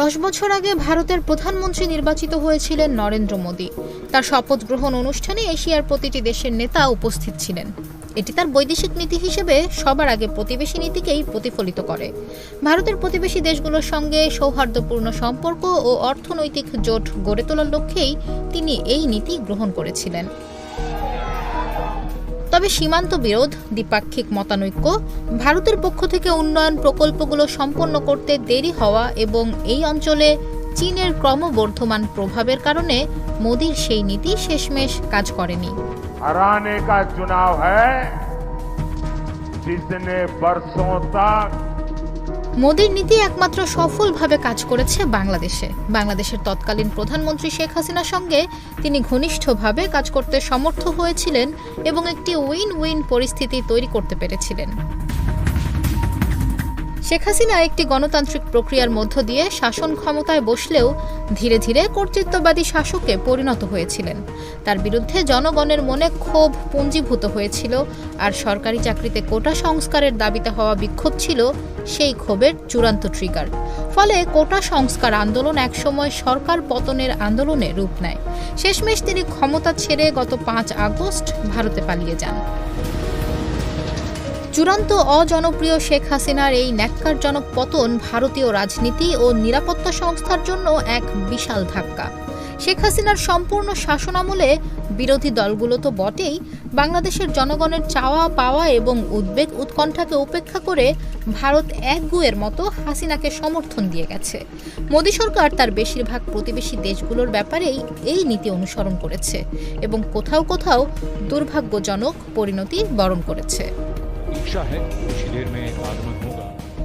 দশ বছর আগে ভারতের প্রধানমন্ত্রী নির্বাচিত হয়েছিলেন নরেন্দ্র মোদী। তার শপথ গ্রহণ অনুষ্ঠানে এশিয়ার প্রতিটি দেশের নেতা উপস্থিত ছিলেন। এটি তার বৈদেশিক নীতি হিসেবে সবার আগে প্রতিবেশী নীতিকেই প্রতিফলিত করে। ভারতের প্রতিবেশী দেশগুলোর সঙ্গে সৌহার্দ্যপূর্ণ সম্পর্ক ও অর্থনৈতিক জোট গড়ে তোলার লক্ষ্যেই তিনি এই নীতি গ্রহণ করেছিলেন। তবে সীমান্ত বিরোধ দ্বিপাক্ষিক মতানৈক্য ভারতের পক্ষ থেকে উন্নয়ন প্রকল্পগুলো সম্পন্ন করতে দেরি হওয়া এবং এই অঞ্চলে চীনের ক্রমবর্ধমান প্রভাবের কারণে মোদির সেই নীতি শেষমেশ কাজ করেনি हराने का चुनाव है जिसने बरसों तक মোদির নীতি একমাত্র সফলভাবে কাজ করেছে বাংলাদেশে। বাংলাদেশের তৎকালীন প্রধানমন্ত্রী শেখ হাসিনার সঙ্গে তিনি ঘনিষ্ঠভাবে কাজ করতে সমর্থ হয়েছিলেন এবং একটি উইন উইন পরিস্থিতি তৈরি করতে পেরেছিলেন। শেখ হাসিনা একটি গণতান্ত্রিক প্রক্রিয়ার মধ্য দিয়ে শাসন ক্ষমতায় বসলেও ধীরে ধীরে কর্তৃত্ববাদী শাসকে পরিণত হয়েছিলেন। তার বিরুদ্ধে জনগণের মনে ক্ষোভ পুঞ্জীভূত হয়েছিল আর সরকারি চাকরিতে কোটা সংস্কারের দাবিতে হওয়া বিক্ষোভ ছিল সেই ক্ষোভের চূড়ান্ত ট্রিগার ফলে কোটা সংস্কার আন্দোলন একসময় সরকার পতনের আন্দোলনে রূপ নেয়। শেষমেশ তিনি ক্ষমতা ছেড়ে গত পাঁচ আগস্ট ভারতে পালিয়ে যান। চূড়ান্ত অজনপ্রিয় শেখ হাসিনার এই ন্যাক্কারজনক পতন ভারতীয় রাজনীতি ও নিরাপত্তা সংস্থার জন্য এক বিশাল ধাক্কা। শেখ হাসিনার সম্পূর্ণ শাসনামলে বিরোধী দলগুলো তো বটেই, বাংলাদেশের জনগণের চাওয়া পাওয়া এবং উদ্বেগ উৎকণ্ঠাকে উপেক্ষা করে ভারত এক গুয়ের মতো হাসিনাকে সমর্থন দিয়ে গেছে। মোদী সরকার তার বেশিরভাগ প্রতিবেশী দেশগুলোর ব্যাপারেই এই নীতি অনুসরণ করেছে এবং কোথাও কোথাও দুর্ভাগ্যজনক পরিণতি বরণ করেছে।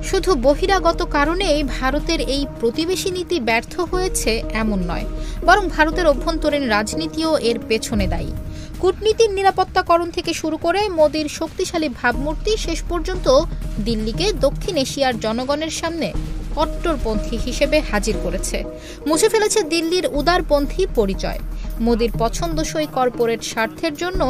শুধু বহিরাগত কারণেই ভারতের এই প্রতিবেশী নীতি ব্যর্থ হয়েছে এমন নয়, বরং ভারতের অভ্যন্তরীণ রাজনীতিও এর পেছনে দায়ী। কূটনীতির নিরাপত্তাকরণ থেকে শুরু করে মোদির শক্তিশালী ভাবমূর্তি শেষ পর্যন্ত দিল্লিকে দক্ষিণ এশিয়ার জনগণের সামনে কট্টরপন্থী হিসেবে হাজির করেছে। মুছে ফেলেছে দিল্লির উদারপন্থী পরিচয়। মোদির পছন্দসই কর্পোরেট স্বার্থের জন্য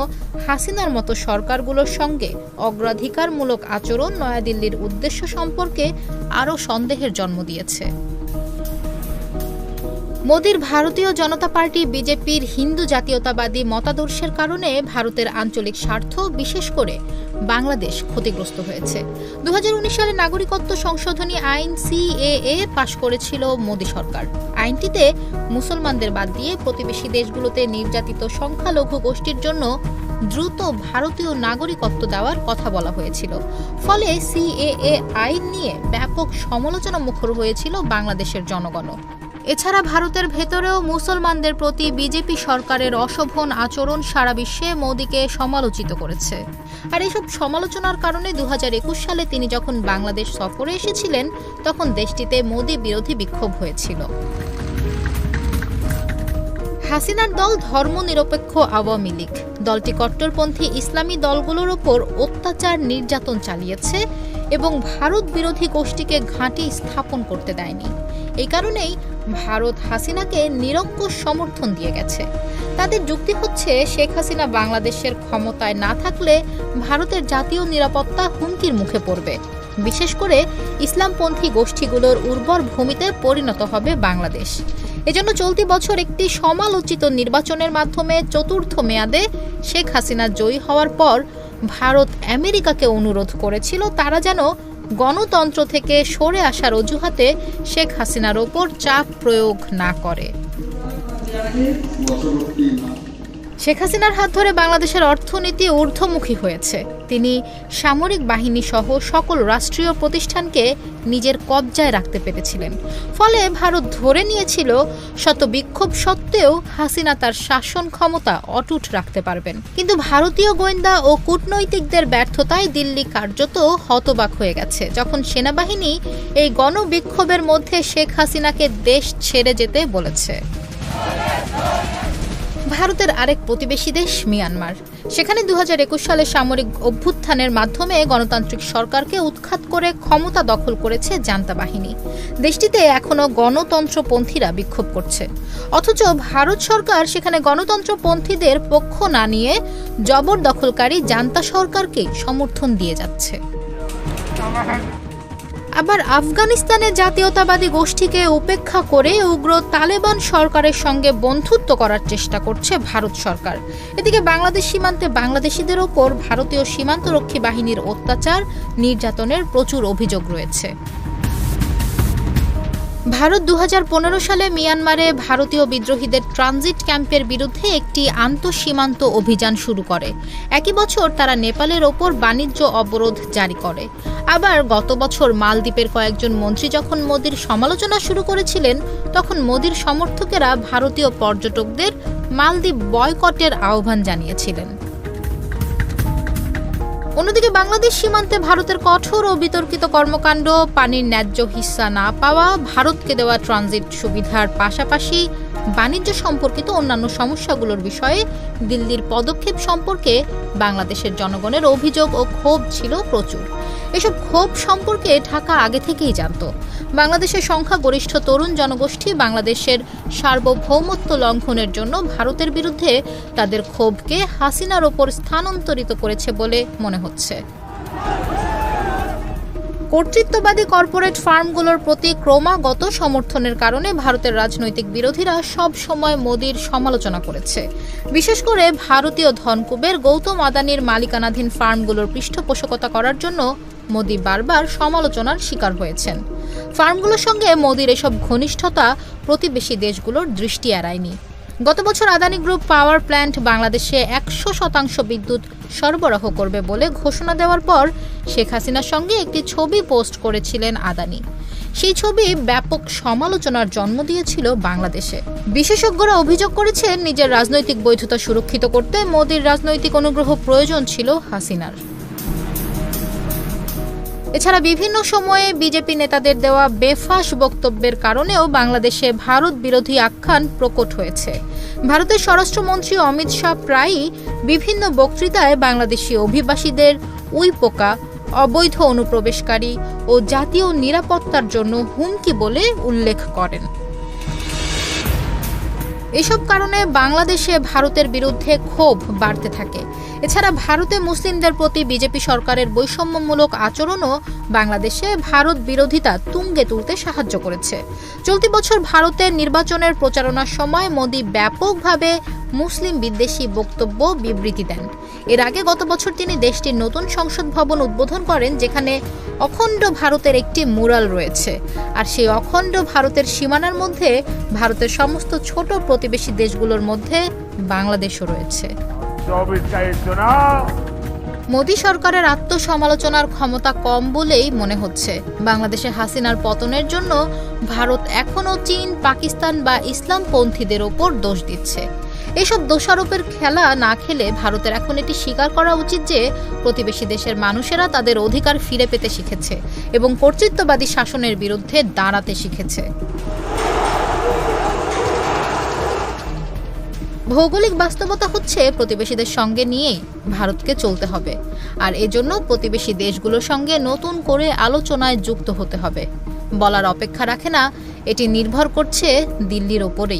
হাসিনার মতো সরকারগুলোর সঙ্গে অগ্রাধিকারমূলক আচরণ নয়াদিল্লির উদ্দেশ্য সম্পর্কে আরও সন্দেহের জন্ম দিয়েছে। মোদির ভারতীয় জনতা পার্টি বিজেপির হিন্দু জাতীয়তাবাদী মতাদর্শের কারণে ভারতের আঞ্চলিক স্বার্থ, বিশেষ করে বাংলাদেশ ক্ষতিগ্রস্ত হয়েছে। দুহাজার উনিশ সালে নাগরিকত্ব সংশোধনী আইন সিএএ পাশ করেছিল মোদী সরকার। আইনটিতে মুসলমানদের বাদ দিয়ে প্রতিবেশী দেশগুলোতে নির্যাতিত সংখ্যালঘু গোষ্ঠীর জন্য দ্রুত ভারতীয় নাগরিকত্ব দেওয়ার কথা বলা হয়েছিল। ফলে সিএএ আইন নিয়ে ব্যাপক সমালোচনা মুখর হয়েছিল বাংলাদেশের জনগণও। এছাড়া ভারতের ভেতরেও মুসলমানদের প্রতি বিজেপি সরকারের অশোভন আচরণ সারা বিশ্বে মোদীকে সমালোচিত করেছে। আর এসব সমালোচনার কারণে দু হাজার একুশ সালে তিনি যখন বাংলাদেশ সফরে এসেছিলেন, তখন দেশটিতে মোদী বিরোধী বিক্ষোভ হয়েছিল। হাসিনার দল ধর্মনিরপেক্ষ আওয়ামী লীগ। দলটি কট্টরপন্থী ইসলামী দলগুলোর ওপর অত্যাচার নির্যাতন চালিয়েছে এবং ভারত বিরোধী গোষ্ঠীকে ঘাঁটি স্থাপন করতে দেয়নি। এই কারণেই ভারত হাসিনাকে নিরঙ্কুশ সমর্থন দিয়ে গেছে। তাদের যুক্তি হচ্ছে, শেখ হাসিনা বাংলাদেশের ক্ষমতায় না থাকলে ভারতের জাতীয় নিরাপত্তা হুমকির মুখে পড়বে। বিশেষ করে ইসলামপন্থী গোষ্ঠীগুলোর উর্বর ভূমিতে পরিণত হবে বাংলাদেশ। এজন্য চলতি বছর একটি সমালোচিত নির্বাচনের মাধ্যমে চতুর্থ মেয়াদে শেখ হাসিনা জয়ী হওয়ার পর ভারত আমেরিকাকে অনুরোধ করেছিল, তারা যেন গণতন্ত্র থেকে সরে আসার অজুহাতে শেখ হাসিনার ওপর চাপ প্রয়োগ না করে। শেখ হাসিনার হাত ধরে বাংলাদেশের অর্থনীতি ঊর্ধ্বমুখী হয়েছে। তিনি সামরিক বাহিনী সহ সকল রাষ্ট্রীয় প্রতিষ্ঠানকে নিজের কবজায় রাখতে পেরেছিলেন। ফলে ভারত ধরে নিয়েছিল শত বিক্ষোভ সত্ত্বেও হাসিনা তার শাসন ক্ষমতা অটুট রাখতে পারবেন। কিন্তু ভারতীয় গোয়েন্দা ও কূটনৈতিকদের ব্যর্থতায় দিল্লি কার্যত হতবাক হয়ে গেছে। যখন সেনাবাহিনী এই গণবিক্ষোভের মধ্যে শেখ হাসিনাকে দেশ ছেড়ে যেতে বলেছে। ভারতের আরেক প্রতিবেশী দেশ মিয়ানমার। সেখানে দু হাজার একুশ সালে সামরিক অভ্যুত্থানের মাধ্যমে গণতান্ত্রিক সরকারকে উৎখাত করে ক্ষমতা দখল করেছে জান্তা বাহিনী। দেশটিতে এখনও গণতন্ত্রপন্থীরা বিক্ষোভ করছে। অথচ ভারত সরকার সেখানে গণতন্ত্রপন্থীদের পক্ষ না নিয়ে জবরদখলকারী জান্তা সরকারকেই সমর্থন দিয়ে যাচ্ছে। আবার আফগানিস্তানের জাতীয়তাবাদী গোষ্ঠীকে উপেক্ষা করে উগ্র তালেবান সরকারের সঙ্গে বন্ধুত্ব করার চেষ্টা করছে ভারত সরকার। এদিকে বাংলাদেশ সীমান্তে বাংলাদেশিদের ওপর ভারতীয় সীমান্তরক্ষী বাহিনীর অত্যাচার, নির্যাতনের প্রচুর অভিযোগ রয়েছে। ভারত দু হাজার পনেরো সালে মিয়ানমারে ভারতীয় বিদ্রোহীদের ট্রানজিট ক্যাম্পের বিরুদ্ধে একটি আন্তঃসীমান্ত অভিযান শুরু করে। একই বছর তারা নেপালের ওপর বাণিজ্য অবরোধ জারি করে। আবার গত বছর মালদ্বীপের কয়েকজন মন্ত্রী যখন মোদির সমালোচনা শুরু করেছিলেন, তখন মোদির সমর্থকেরা ভারতীয় পর্যটকদের মালদ্বীপ বয়কটের আহ্বান জানিয়েছিলেন। অন্যদিকে বাংলাদেশ সীমান্তে ভারতের কঠোর ও বিতর্কিত কর্মকাণ্ড, পানির ন্যায্য হিস্সা না পাওয়া, ভারতকে দেওয়া ট্রানজিট সুবিধার পাশাপাশি বাণিজ্য সম্পর্কিত অন্যান্য সমস্যাগুলোর বিষয়ে দিল্লির পদক্ষেপ সম্পর্কে বাংলাদেশের জনগণের অভিযোগ ও ক্ষোভ ছিল প্রচুর। এসব ক্ষোভ সম্পর্কে ঢাকা আগে থেকেই জানত। বাংলাদেশের সংখ্যাগরিষ্ঠ তরুণ জনগোষ্ঠী বাংলাদেশের সার্বভৌমত্ব লঙ্ঘনের জন্য ভারতের বিরুদ্ধে তাদের ক্ষোভকে হাসিনার ওপর স্থানান্তরিত করেছে বলে মনে হচ্ছে। কর্তৃত্ববাদী কর্পোরেট ফার্মগুলোর প্রতি ক্রমাগত সমর্থনের কারণে ভারতের রাজনৈতিক বিরোধীরা সব সময় মোদির সমালোচনা করেছে। বিশেষ করে ভারতীয় ধনকুবের গৌতম আদানির মালিকানাধীন ফার্মগুলোর পৃষ্ঠপোষকতা করার জন্য মোদি বারবার সমালোচনার শিকার হয়েছেন। ফার্মগুলোর সঙ্গে মোদির এসব ঘনিষ্ঠতা প্রতিবেশী দেশগুলোর দৃষ্টি এড়ায়নি। গত বছর আদানি গ্রুপ পাওয়ার প্ল্যান্ট বাংলাদেশে একশো শতাংশ বিদ্যুৎ সরবরাহ করবে বলে ঘোষণা দেওয়ার পর শেখ হাসিনার সঙ্গে একটি ছবি পোস্ট করেছিলেন আদানি। সেই ছবি ব্যাপক সমালোচনার জন্ম দিয়েছিল বাংলাদেশে। বিশেষজ্ঞরা অভিযোগ করেছেন, নিজের রাজনৈতিক বৈধতা সুরক্ষিত করতে মোদির রাজনৈতিক অনুগ্রহ প্রয়োজন ছিল হাসিনার। এছাড়া বিভিন্ন সময়ে বিজেপি নেতাদের দেওয়া বেফাস বক্তব্যের কারণেও বাংলাদেশে ভারত বিরোধী আখ্যান প্রকট হয়েছে। ভারতের স্বরাষ্ট্রমন্ত্রী অমিত শাহ প্রায়ই বিভিন্ন বক্তৃতায় বাংলাদেশি অভিবাসীদের উই পোকা অবৈধ অনুপ্রবেশকারী ও জাতীয় নিরাপত্তার জন্য হুমকি বলে উল্লেখ করেন। এসব কারণে বাংলাদেশে ভারতের বিরুদ্ধে ক্ষোভ বাড়তে থাকে। এছাড়া ভারতে মুসলিমদের প্রতি বিজেপি সরকারের বৈষম্যমূলক আচরণও বাংলাদেশে ভারত বিরোধিতা তুঙ্গে তুলতে সাহায্য করেছে। চলতি বছর ভারতের নির্বাচনের প্রচারণার সময় মোদী ব্যাপকভাবে মুসলিম বিদ্বেষী বক্তব্য বিবৃতি দেন। এর আগে গত বছর তিনি দেশটির নতুন সংসদ ভবন উদ্বোধন করেন, যেখানে অখণ্ড ভারতের একটি মুরাল রয়েছে। আর সেই অখণ্ড ভারতের সীমানার মধ্যে ভারতের সমস্ত ছোট প্রতিবেশী দেশগুলোর মধ্যে বাংলাদেশও রয়েছে। মোদী সরকারের আত্মসমালোচনার ক্ষমতা কম বলেই মনে হচ্ছে। বাংলাদেশে হাসিনার পতনের জন্য ভারত এখনও চীন, পাকিস্তান বা ইসলামপন্থীদের ওপর দোষ দিচ্ছে। এসব দোষারোপের খেলা না খেলে ভারতের এখন এটি স্বীকার করা উচিত যে প্রতিবেশী দেশের মানুষেরা তাদের অধিকার ফিরে পেতে শিখেছে এবং কর্তৃত্ববাদী শাসনের বিরুদ্ধে দাঁড়াতে শিখেছে। ভৌগোলিক বাস্তবতা হচ্ছে প্রতিবেশীদের সঙ্গে নিয়েই ভারতকে চলতে হবে। আর এজন্য প্রতিবেশী দেশগুলোর সঙ্গে নতুন করে আলোচনায় যুক্ত হতে হবে। বলার অপেক্ষা রাখে না, এটি নির্ভর করছে দিল্লির ওপরেই।